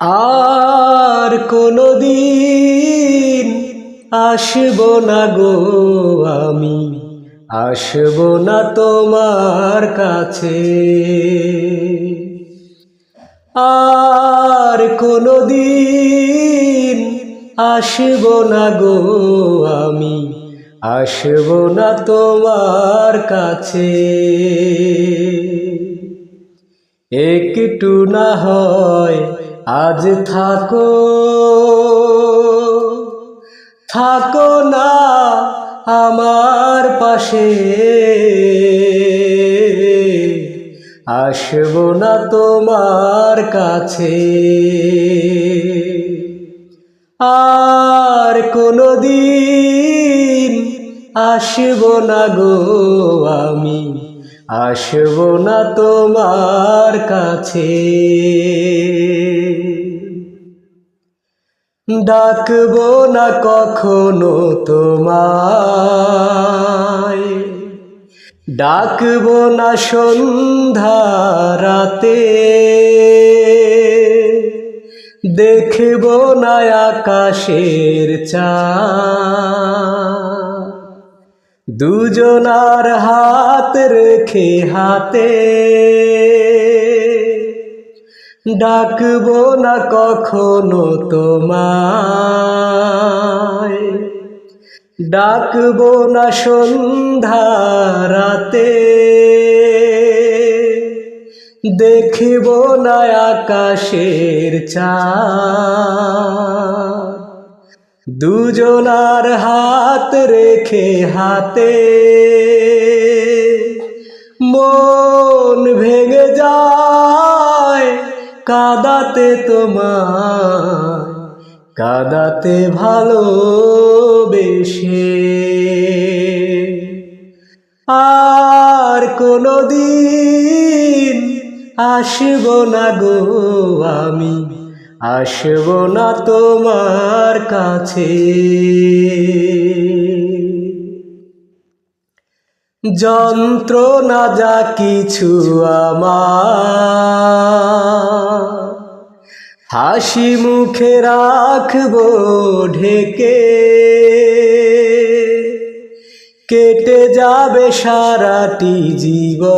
আর কোনো দিন আসব না গো আমি, আসব না তোমার কাছে। আর কোনো দিন আসব না গো আমি, আসব না তোমার কাছে। একটু না হয় আজ থাকো থাকো না আমার পাশে। আসব না তোমার কাছে। আর কোনো দিন আসব না গো আমি, আসব না তোমার কাছে। ডাকবো না কখনো তোমায়। ডাকবো না সন্ধ্যা রাতে। দেখব না আকাশের চা দুজনার হাত রেখে হাতে। ডাকবো না কখনো তোমায়। ডাকবো না সন্ধ্যা রাতে। দেখব না আকাশের চা দুজনার হাত রেখে হাতে। মন ভেঙে যায়। কাদাতে তোমার কাদাতে ভালোবেসে। আর কোনো দিন আসব না গো আমি, আসব না তোমার কাছে। যন্ত্রণা যা কিছু আমার। হাসি মুখে রাখব ঢেকে। কেটে যাবে সারাটি জীবন।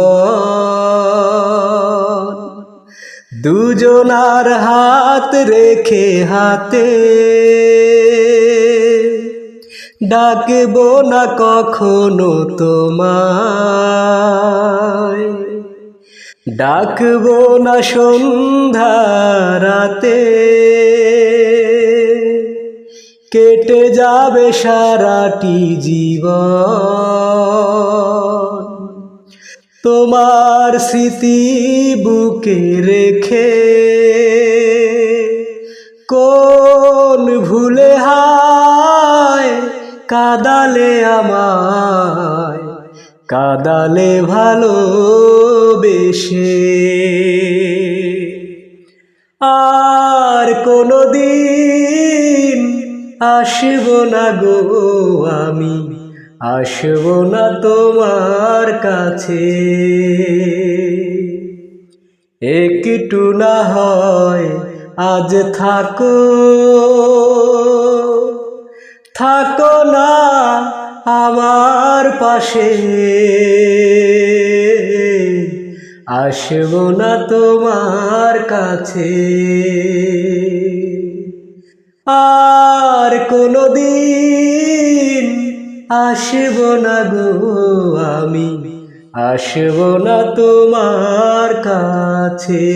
দুজনার হাত রেখে হাতে। ডাকব না কখনো তোমায়। ডাকব না সন্ধ্যা রাতে। কেটে যাবে সারাটি জীবন। তোমার স্মৃতি বুকে রেখে কাদালে আমায়, কাদালে ভালোবেসে। আর কোনো দিন আসব না গো আমি, আসব না তোমার কাছে। একটু না হয় আজ থাকো। থাকো না আমার পাশে। আসব না তোমার কাছে। আর কোনো দিন আসব না গো আমি, আসব না তোমার কাছে।